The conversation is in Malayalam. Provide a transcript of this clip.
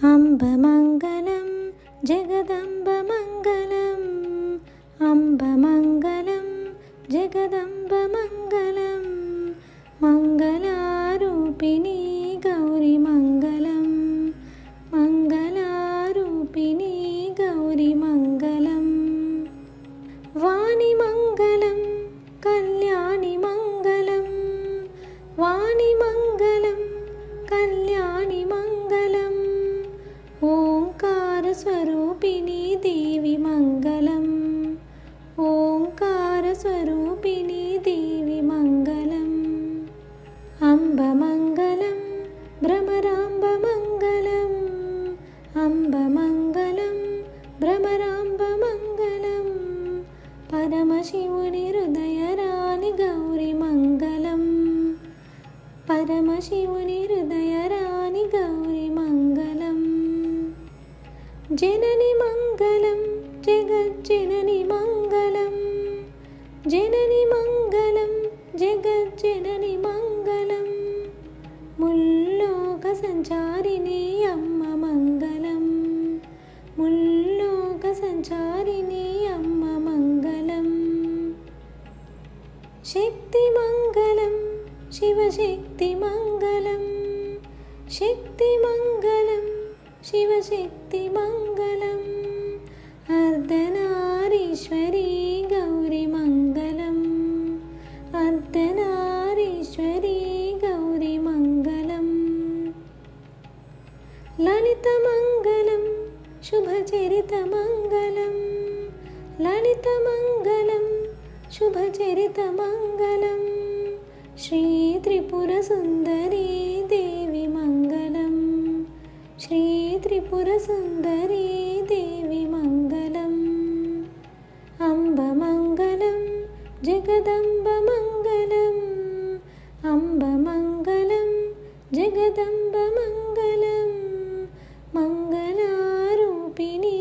അംബമംഗലം ജഗദംബമംഗലം അംബമംഗലം ജഗദംബമംഗലം മംഗലാരൂപിണി ഗൗരി മംഗലം മംഗലാരൂപിണി ഗൗരി മംഗലം വാണി മംഗലം കല്യാണി മംഗലം വാണി മംഗലം കല്യാണി മംഗലം ഓംകാരസ്വരൂപിണി ദേവി മംഗലം അംബമംഗലം ഭ്രമരാംബമംഗലം അംബമംഗലം ഭ്രമരാംബമംഗലം പരമശിവുനി ഹൃദയരാണി ഗൗരിമംഗലം പരമശിവുനി ഹൃദയരാണി ഗൗരിമംഗലം ജനനി മംഗലം ജഗജ്ജനനി മംഗലം. ജനനി മംഗലം ജഗജ്ജനനി മംഗലം. മുല്ലോക സഞ്ചാരിണി അമ്മ മംഗലം. മുല്ലോക സഞ്ചാരിണി അമ്മ മംഗലം. മംഗളം ശക്തി ശക്തിമംഗലം ശിവശക്തിമംഗലം. അർദ്ധനാരീശ്വരി ഗൗരിമംഗലം. അർദ്ധനാരീശ്വരി ഗൗരിമംഗലം. ലളിതമംഗലം ശുഭചരിതമംഗലം. ലളിതമംഗലം ശുഭചരിതമംഗലം. ശ്രീ ത്രിപുരസുന്ദരീ ത്രിപുരസുന്ദരീ ദേവി മംഗളം അംബ മംഗളം ജഗദംബ മംഗളം അംബ മംഗളം ജഗദംബ മംഗളം മംഗലാരൂപിണി